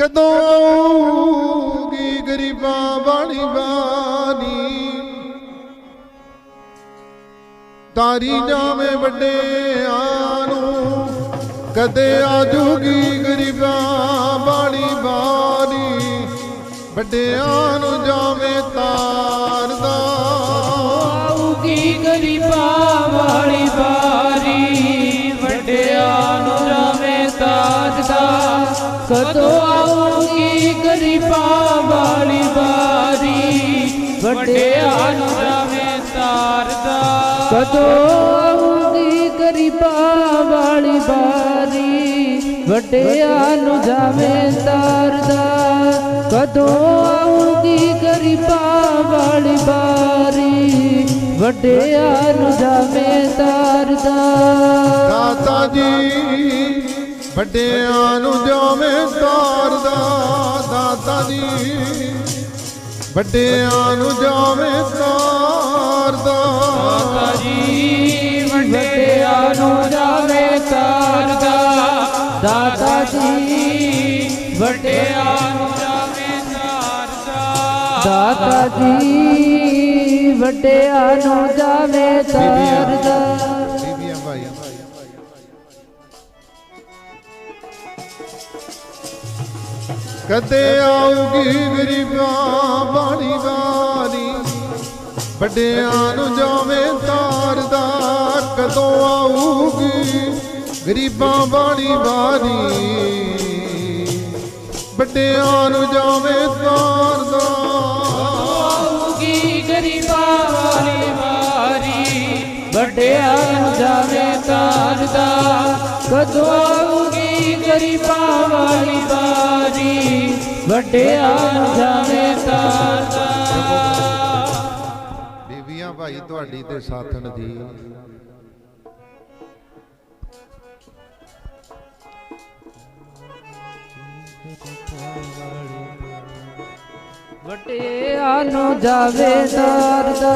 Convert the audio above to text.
ਕਦੋਂ ਆਊਗੀ ਗਰੀਬਾਂ ਵਾਲੀ ਬਾਣੀ ਤਾਰੀ ਜਾਵੇਂ ਵੱਡਿਆਂ ਨੂੰ ਕਦੇ ਆਜੂਗੀ ਗਰੀਬਾਂ ਵਾਲੀ ਬਾਣੀ ਵੱਡਿਆਂ ਨੂੰ ਜਾਵੇਂ ਤਾਰਦਾ ਕਦੋਂ ਆਊਗੀ ਗਰੀਬਾਂ ਵਾਲੀ ਬਾਰੀ ਵੱਡਿਆਂ ਨੂੰ ਜਾਵੇਂ ਤਾਰਦਾ। ਕਦੋਂ ਆਊਗੀ ਗਰੀਬਾਂ ਵਾਲੀ ਬਾਰੀ ਵੱਡਿਆਂ ਨੂੰ ਜਾਵੇਂ ਤਾਰਦਾ। ਕਦੋਂ ਆਊਗੀ ਗਰੀਬਾਂ ਵਾਲੀ ਬਾਰੀ ਵੱਡਿਆਂ ਨੂੰ ਜਾਵੇਂ ਤਾਰਦਾ। ਦਾਤਾ ਜੀ ਵੱਡਿਆਂ ਨੂੰ ਜਾਵੇਂ ਤਾਰਦਾ ਦਾਤਾ ਜੀ। ਵੱਡਿਆਂ ਨੂੰ ਜਾਵੇਂ ਤਾਰਦਾ ਦਾਤਾ ਜੀ, ਵੱਡਿਆਂ ਨੂੰ ਜਾਵੇਂ ਤਾਰਦਾ ਦਾਤਾ ਜੀ। ਵੱਡਿਆਂ ਨੂੰ ਜਾਵੇਂ ਤਾਰਦਾ ਦਾਤਾ ਜੀ। ਵੱਡਿਆਂ ਨੂੰ ਜਾਵੇਂ ਤਾਰਦਾ ਦਾ। ਕਦੇ ਆਊਗੀ ਗਰੀਬਾਂ ਬਾਣੀ ਬਾਣੀ ਵੱਡਿਆਂ ਨੂੰ ਜਾਵੇਂ ਤਾਰਦਾ ਕਦੋਂ ਆਊਗੀ ਗਰੀਬਾਂ ਬਾਣੀ ਬਾਣੀ ਵੱਡਿਆਂ ਨੂੰ ਜਾਵੇਂ ਤਾਰਦਾ ਆਊਗੀ ਗਰੀਬਾਂ ਵਾਲੀ। ਵਾਰੀ ਵੱਡਿਆਂ ਨੂੰ ਜਾਵੇਂ ਤਾਰਦਾ ਕਦੋਂ ਆਊਗੀ ਗਰੀਬਾਂ ਵਾਲੀ? ਵਾਰੀ ਵੱਡਿਆਂ ਜਾਵੇਂ ਤਾਰਦਾ ਬੀਬੀਆਂ ਭਾਈ ਤੁਹਾਡੀ ਤੇ ਸਾਥਣ ਦੀ ਵੱਡਿਆਂ ਨੂੰ ਜਾਵੇਂ ਤਾਰਦਾ